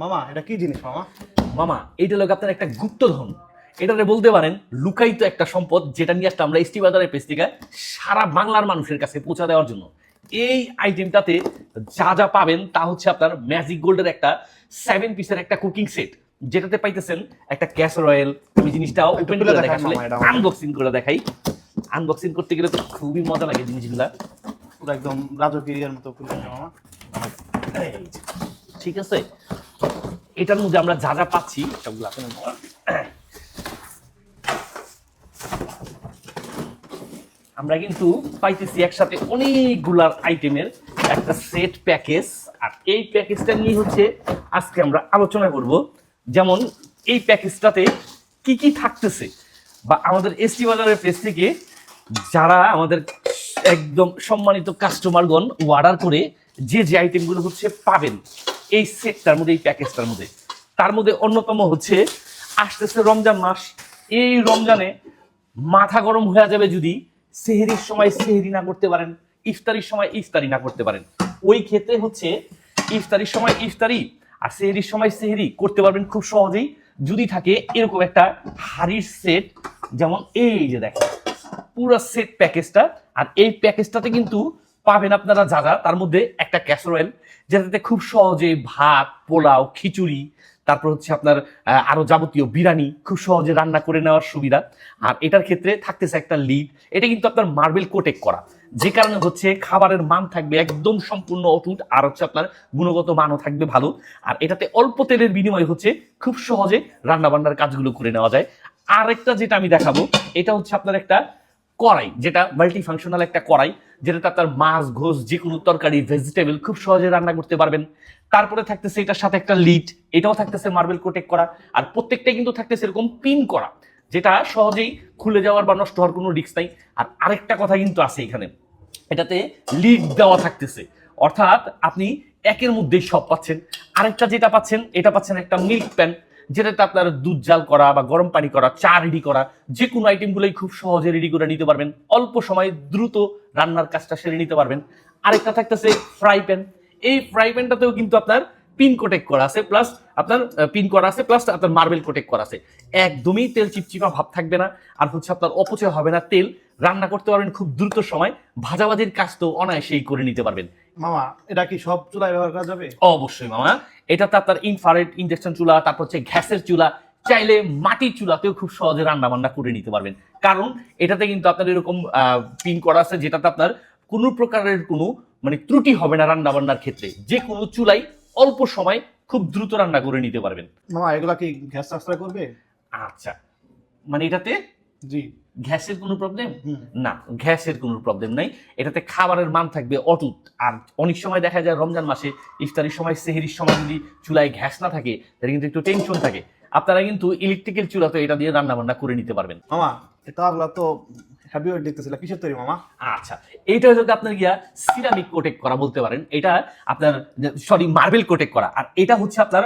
মামা এটা কি জিনিস মামা? মামা এইটা লোক আপনার একটা গুপ্তধন। এটারে বলতে পারেন লুকায়িত একটা সম্পদ যেটা নিয়ে আসলে আমরা এসটি বাজারের থেকে সারা বাংলার মানুষের কাছে পৌঁছা দেওয়ার জন্য। এই আইটেমটাতে যা যা পাবেন তা হচ্ছে আপনার ম্যাজিক গোল্ডের একটা সেভেন পিসের একটা কুকিং সেট যেটাতে পাইতেছেন একটা ক্যাশ রয়েল আমি জিনিসটা ওপেন করে দেখা আসলে। আনবক্সিং করে দেখাই। আনবক্সিং করতে গেলে তো খুবই মজা লাগে জিনিসগুলা। পুরো একদম রাজকীয়ের মতো খুলে মামা। ঠিক আছে? এটার মধ্যে আমরা যা যা পাচ্ছি, সবগুলো আপনার আমরা কিন্তু পাইতেছি একসাথে অনেকগুলার আইটেমের একটা সেট প্যাকেজ আর এই প্যাকেজটা নিয়ে হচ্ছে আজকে আমরা আলোচনা করব। যেমন এই প্যাকেজটাতে কি কি থাকতেছে? বা আমাদের এসটি বাজারের পেজ থেকে যারা আমাদের একদম সম্মানিত কাস্টমারগণ অর্ডার করে, যে যে আইটেমগুলো হচ্ছে পাবেন। এই সেটটার মধ্যে, এই প্যাকেজটার মধ্যে। তার মধ্যে অন্যতম হচ্ছে, আসতেছে রমজান মাস। এই রমজানে মাথা গরম হয়ে যাবে যদি সেহেরির সময় সেহেরি না করতে পারেন, ইফতারির সময় ইফতারি না করতে পারেন। ওই ক্ষেত্রে হচ্ছে, ইফতারির সময় ইফতারি আর সেহেরির সময় সেহেরি করতে পারবেন খুব সহজেই। যদি থাকে এরকম একটা হাড়ির সেট যেমন এই যে দেখেন, পুরো সেট প্যাকেজটা আর এই প্যাকেজটাতে কিন্তু পাবেন আপনারা যা যা। তার মধ্যে একটা ক্যাসরয়েল যেটাতে খুব সহজে ভাত, পোলাও, খিচুড়ি, তারপর হচ্ছে আপনার আরও যাবতীয় বিরিয়ানি খুব সহজে রান্না করে নেওয়ার সুবিধা। আর এটার ক্ষেত্রে থাকতেছে একটা লিড এটা কিন্তু আপনার মার্বেল কোটেক করা। যে কারণে হচ্ছে খাবারের মান থাকবে একদম সম্পূর্ণ অটুট, আর হচ্ছে আপনার গুণগত মানও থাকবে ভালো। আর এটাতে অল্প তেলের বিনিময়ে হচ্ছে খুব সহজে রান্নাবান্নার কাজগুলো করে নেওয়া যায়। আরেকটা যেটা আমি দেখাবো, এটা হচ্ছে আপনার একটা কড়াই, যেটা মাল্টি ফাংশনাল একটা কড়াই, যেটাতে আপনার মাছ, ঘোষ, যে কোনো তরকারি ভেজিটেবল খুব সহজে রান্না করতে পারবেন। তারপরে থাকতেছে এটার সাথে একটা লিড, এটাও থাকতেছে মার্বেল কোটেক করা, আর প্রত্যেকটাই কিন্তু থাকতেছে এরকম পিন করা, যেটা সহজেই খুলে যাওয়ার বা নষ্ট হওয়ার কোনো রিস্ক নাই। আর আরেকটা কথা কিন্তু আছে এখানে, এটাতে লিড দেওয়া থাকতেছে। অর্থাৎ আপনি একের মধ্যেই সব পাচ্ছেন। আরেকটা যেটা পাচ্ছেন, এটা পাচ্ছেন একটা মিল্ক প্যান যেটাতে আপনার দুধ জাল করা বা গরম পানি করা, চা রেডি করা যে কোনো আইটেমগুলোই খুব সহজে রেডি করে নিতে পারবেন। অল্প সময়ে দ্রুত রান্নার কাজটা সেরে নিতে পারবেন। আরেকটা থাকতেছে ফ্রাই প্যান এই ফ্রাই প্যানটাতেও কিন্তু আপনার পিন কোটেক করা আছে প্লাস আপনার পিন করা আছে প্লাস আপনার মার্বেল কোটেক করা আছে। একদমই তেল চিপচিপা ভাব থাকবে না, আর হচ্ছে আপনার অপচয় হবে না তেল। রান্না করতে পারবেন খুব দ্রুত সময়। ভাজাভাজির কাজ তো অনায়াসেই করে নিতে পারবেন। মামা এটা কি সব চুলায় ব্যবহার করা যাবে? অবশ্যই মামা। এটাতে আপনার ইনফ্রারেড ইন্ডাকশন চুলা তারপর হচ্ছে গ্যাসের চুলা। চাইলে মাটির চুলাতেও খুব সহজে রান্না বান্না করে নিতে পারবেন। কারণ এটাতে কিন্তু আপনার এরকম পিন করা আছে যেটাতে আপনার কোনো প্রকারের কোনো মানে ত্রুটি হবে না রান্না বান্নার ক্ষেত্রে। যে কোনো চুলাই অল্প সময় খুব দ্রুত রান্না করে নিতে পারবেন। মামা এগুলা কি গ্যাস সাশ্রয় করবে? আচ্ছা। মানে এটাতে? জি। গ্যাসের কোনো প্রবলেম না গ্যাসের কোনো প্রবলেম নাই। এটাতে খাবারের মান থাকবে অটুট। আর অনেক সময় দেখা যায় রমজান মাসে ইফতারির সময় সেহেরির সময় যদি চুলায় গ্যাস না থাকে তাহলে কিন্তু একটু টেনশন থাকে। আপনারা কিন্তু ইলেকট্রিক্যাল চুলাতে এটা দিয়ে রান্না বান্না করে নিতে পারবেন। মামা এটা আপনার তো হ্যাপি ওয়েট দেখতেছিল কিসের তৈরি মামা? আচ্ছা এইটা হলো আপনার গিয়া সিরামিক কোটেক করা বলতে পারেন। এটা আপনার সরি মার্বেল কোটেক করা। আর এটা হচ্ছে আপনার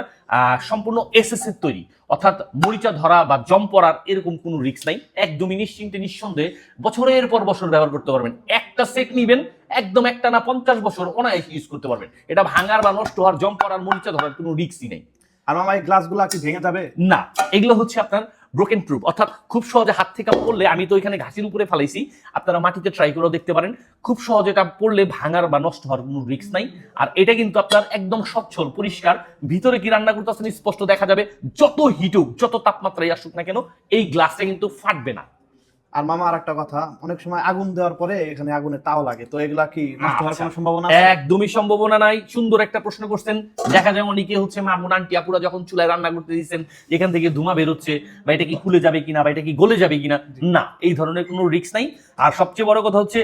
সম্পূর্ণ এসএস এর তৈরি। অর্থাৎ মরিচা ধরা বা জম পড়ার এরকম কোনো রিস্ক নাই। একদমই নিশ্চিন্তে নিঃসন্দেহে বছরের পর বছর ব্যবহার করতে পারবেন। একটা সেট নিবেন একদম একটা না পঞ্চাশ বছর অনায়াসে ইউজ করতে পারবেন। এটা ভাঙার বা নষ্ট হওয়ার জম পড়ার মরিচা ধরার কোনো রিস্কই নেই। আর মামা এই গ্লাসগুলা কি ভেঙে যাবে? না এগুলো হচ্ছে আপনার ব্রোকেন প্রুফ অর্থাৎ খুব সহজে হাত থেকে পড়লে, আমি তো এখানে ঘাসির উপরে ফেলাইছি, আপনারা মাটিতে ট্রাই করেও দেখতে পারেন, খুব সহজে এটা পড়লে ভাঙার বা নষ্ট হওয়ার কোনো রিস্ক নাই। আর এটা কিন্তু আপনার একদম স্বচ্ছল পরিষ্কার, ভিতরে কি রান্না করতে করতেছেন স্পষ্ট দেখা যাবে, যত হিট হোক, যত তাপমাত্রায় আসুক না কেন, এই গ্লাসটা কিন্তু ফাটবে না। আর মামা আর একটা কথা অনেক সময় আগুন দেওয়ার পরে এখানে আগুনে তাও লাগে। তো এগুলা কি নষ্ট হওয়ার আচ্ছা। কোনো সম্ভাবনা একদমই সম্ভাবনা নাই। সুন্দর একটা প্রশ্ন করছেন। দেখা যায় অনেকে হচ্ছে মামুন আন্টি আপুরা যখন চুলায় রান্না করতে দিচ্ছেন এখান থেকে ধোঁয়া বেরোচ্ছে বা এটা কি খুলে যাবে কিনা বা এটা কি গলে যাবে কিনা না এই ধরনের কোনো রিস্ক নাই। আর সবচেয়ে বড় কথা হচ্ছে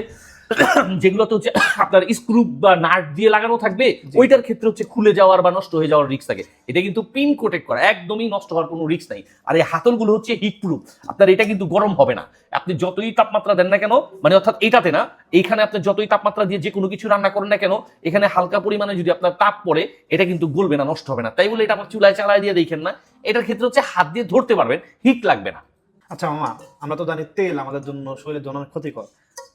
যেগুলো তো হচ্ছে আপনার স্ক্রু বা নাট দিয়ে লাগানো থাকবে ওইটার ক্ষেত্রে হচ্ছে খুলে যাওয়ার বা নষ্ট হয়ে যাওয়ার রিক্স থাকে। এটা কিন্তু পিন কোটেক করা একদমই নষ্ট হওয়ার কোনো রিক্স নাই। আর এই হাতলগুলো হচ্ছে হিট প্রুফ আপনার এটা কিন্তু গরম হবে না। আপনি যতই তাপমাত্রা দেন না কেন মানে অর্থাৎ এটাতে না এইখানে আপনি যতই তাপমাত্রা দিয়ে যে কোনো কিছু রান্না করেন না কেন এখানে হালকা পরিমাণে যদি আপনার তাপ পড়ে এটা কিন্তু গলবে না নষ্ট হবে না। তাই বলে এটা আপনার চুলায় চালায় দিয়ে দেখেন না এটার ক্ষেত্রে হচ্ছে হাত দিয়ে ধরতে পারবেন হিট লাগবে না। আচ্ছা মামা আমরা তো জানি তেল আমাদের জন্য শরীরের জন্য অনেক ক্ষতিকর।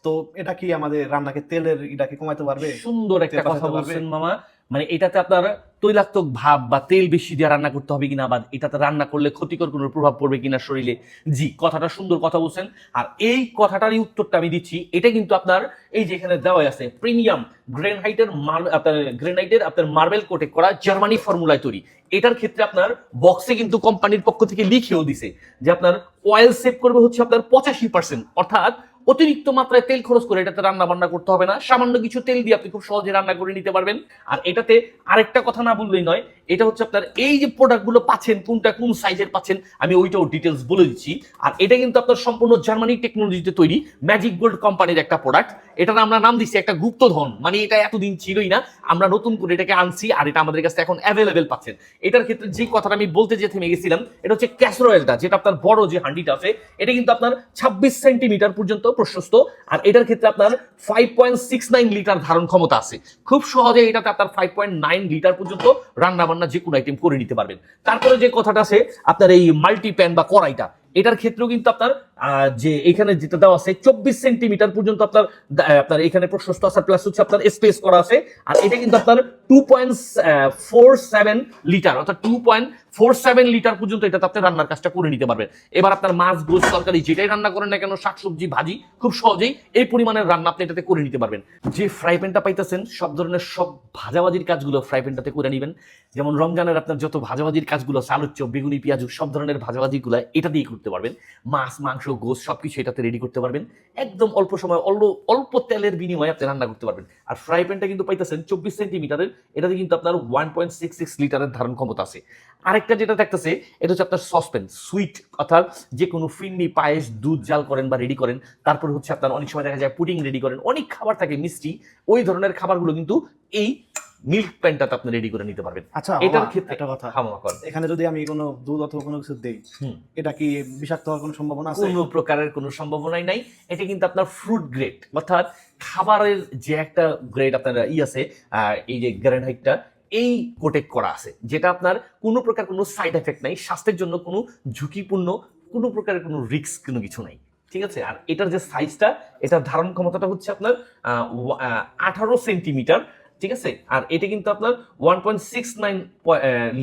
তো এটা কি আমাদের রান্নাকে তেলের এটাকে কমাইতে পারবে? সুন্দর একটা কথা বলছেন মামা। মানে এটাতে আপনার তৈলাক্তক ভাব বা তেল বেশি দিয়ে রান্না করতে হবে কিনা বা এটাতে রান্না করলে ক্ষতিকর কোনো প্রভাব পড়বে কিনা শরীরে? জি, কথাটা সুন্দর কথা বলছেন। আর এই কথাটারই উত্তরটা আমি দিচ্ছি। এটা কিন্তু আপনার এই যে এখানে দেওয়া আছে প্রিমিয়াম গ্রেনাইটের আপনার গ্রেনাইটের আপনার মার্বেল কোটে করা জার্মানি ফর্মুলায় তৈরি। এটার ক্ষেত্রে আপনার বক্সে কিন্তু কোম্পানির পক্ষ থেকে লিখেও দিছে যে আপনার অয়েল সেভ করবে হচ্ছে আপনার পঁচাশি পার্সেন্ট অর্থাৎ অতিরিক্ত মাত্রায় তেল খরচ করে এটাতে রান্না বান্না করতে হবে না। সামান্য কিছু তেল দিয়ে আপনি খুব সহজে রান্না করে নিতে পারবেন। আর এটাতে আরেকটা কথা না বললেই নয়, এটা হচ্ছে আপনার এই যে প্রোডাক্টগুলো পাচ্ছেন, কোনটা কোন সাইজের পাচ্ছেন, আমি ওইটাও ডিটেলস বলে দিচ্ছি। আর এটা কিন্তু আপনার সম্পূর্ণ জার্মানি টেকনোলজিতে তৈরি ম্যাজিক গোল্ড কোম্পানির একটা প্রোডাক্ট এটার আমরা নাম দিচ্ছি একটা গুপ্তধন। মানে এটা এতদিন ছিলই না, আমরা নতুন করে এটাকে আনছি আর এটা আমাদের কাছে এখন অ্যাভেলেবেল পাচ্ছেন। এটার ক্ষেত্রে যে কথাটা আমি বলতে যে থেমে গেছিলাম, এটা হচ্ছে ক্যাসরয়েলটা যেটা আপনার বড় যে হান্ডিটা আছে, এটা কিন্তু আপনার ছাব্বিশ সেন্টিমিটার পর্যন্ত প্রশস্ত। আর এটার ক্ষেত্রে আপনার five point six nine litre ধারণ ক্ষমতা আছে। খুব সহজে এটাতে আপনার ফাইভ পয়েন্ট নাইন লিটার পর্যন্ত রান্না বান্না যে কোনো আইটেম করে নিতে পারবেন। তারপরে যে কথাটা আছে, আপনার এই মাল্টি প্যান বা কড়াইটা, এটার ক্ষেত্রেও কিন্তু আপনার যে এখানে যেটা দেওয়া আছে, চব্বিশ সেন্টিমিটার পর্যন্ত আপনার আপনার এখানে প্রশস্ত আছে প্লাস হচ্ছে আপনার স্পেস করা আছে। আর এটা কিন্তু আপনার two point four seven litre অর্থাৎ two point four seven litre পর্যন্ত এটাতে আপনি রান্নার কাজটা করে নিতে পারবেন। এবার আপনার মাছ গোস তরকারি, যেটাই রান্না করেন না কেন শাকসবজি ভাজি, খুব সহজেই এই পরিমাণের রান্না আপনি এটাতে করে নিতে পারবেন। যে ফ্রাই প্যানটা পাইতেছেন, সব ধরনের সব ভাজাভাজির কাজগুলো ফ্রাই প্যানটাতে করে নেবেন। যেমন রমজানের আপনার যত ভাজাভাজির কাজগুলো চপ, বেগুনি, পেঁয়াজ, সব ধরনের ভাজাভাজিগুলো এটা দিয়ে করতে পারবেন। মাছ, মাংস গোস সবকিছু এটাতে রেডি করতে পারবেন। একদম অল্প সময়, অল্প অল্প তেলের বিনিময়ে আপনি রান্না করতে পারবেন। আর ফ্রাই প্যানটা কিন্তু পাইতেছেন চব্বিশ সেন্টিমিটারের এটাতে কিন্তু আপনার ওয়ান পয়েন্ট সিক্স সিক্স লিটারের ধারণ ক্ষমতা আছে। আরেকটা যেটা দেখতেছে, এটা হচ্ছে আপনার সসপেন সুইট অর্থাৎ যে কোনো ফিন্ডি পায়েস, দুধ, জাল করেন বা রেডি করেন। তারপর হচ্ছে আপনার অনেক সময় দেখা যায় পুডিং রেডি করেন। অনেক খাবার থাকে মিষ্টি, ওই ধরনের খাবারগুলো কিন্তু এই মিল্ক প্যানটাতে আপনি রেডি করে নিতে পারবেন। আচ্ছা এটার ক্ষেত্রে একটা কথা। হামা করেন এখানে যদি আমি কোনো দুধ অথবা কোনো কিছু দেই এটা কি বিষাক্ত হওয়ার কোনো সম্ভাবনা আছে? কোনো প্রকারের কোনো সম্ভাবনাই নাই। এটা কিন্তু আপনার ফ্রুট গ্রেড অর্থাৎ খাবারের যে একটা গ্রেড আপনার ই আছে এই যে গ্রেনাইটটা এই কোটেক করা আছে। যেটা আপনার কোনো প্রকার কোনো সাইড এফেক্ট নাই স্বাস্থ্যের জন্য কোনো ঝুঁকিপূর্ণ কোনো প্রকারের কোনো রিস্ক কোনো কিছু নাই। ঠিক আছে? আর এটার যে সাইজটা এটার ধারণ ক্ষমতাটা হচ্ছে আপনার আঠারো সেন্টিমিটার ঠিক আছে? আর এটা কিন্তু আপনার one point six nine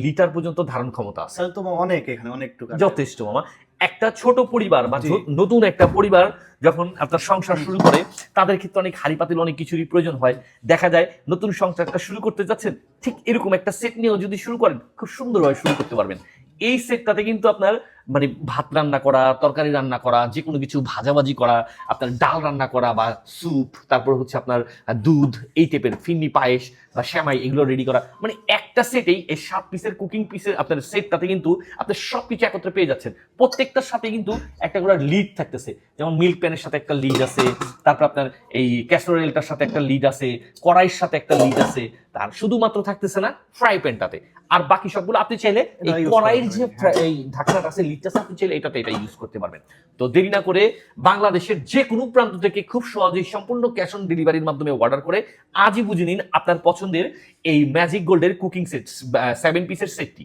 litre পর্যন্ত ধারণ ক্ষমতা আছে। তাহলে তো অনেক এখানে অনেক যথেষ্ট মামা। একটা ছোট পরিবার বা নতুন একটা পরিবার যখন আপনার সংসার শুরু করে তাদের ক্ষেত্রে অনেক হাড়ি পাতিল অনেক কিছুরই প্রয়োজন হয়। দেখা যায় নতুন সংসারটা শুরু করতে যাচ্ছেন ঠিক এরকম একটা সেট নিয়েও যদি শুরু করেন খুব সুন্দরভাবে শুরু করতে পারবেন। এই সেটটাতে কিন্তু আপনার মানে ভাত রান্না করা তরকারি রান্না করা যে কোনো কিছু ভাজাভাজি করা আপনার ডাল রান্না করা বা স্যুপ তারপর হচ্ছে আপনার দুধ এই টাইপের ফিন্নি পায়েস বা শ্যামাই এগুলো রেডি করা। মানে একটা সেটেই এই সাত পিসের কুকিং পিসের আপনার সেটটাতে কিন্তু আপনি সব কিছু একত্রে পেয়ে যাচ্ছেন। প্রত্যেকটার সাথে কিন্তু একটা করে লিড থাকতেছে। যেমন মিল্ক প্যানের সাথে একটা লিড আছে তারপর আপনার এই ক্যাসরোয়েলটার সাথে একটা লিড আছে কড়াইয়ের সাথে একটা লিড আছে তার শুধুমাত্র থাকতেছে না ফ্রাই প্যানটাতে আর বাকি সবগুলো আপনি চাইলে এই কড়াইয়ের যে যাবে, এই ঢাকনাটা আছে লিডটা আছে আপনি চাইলে এটাতে এটা ইউজ করতে পারবেন। তো দেরি না করে বাংলাদেশের যে কোনো প্রান্ত থেকে খুব সহজেই সম্পূর্ণ ক্যাশ অন ডেলিভারির মাধ্যমে অর্ডার করে আজই বুঝে নিন আপনার পছন্দের এই ম্যাজিক গোল্ডের কুকিং সেট সেভেন পিসের সেটটি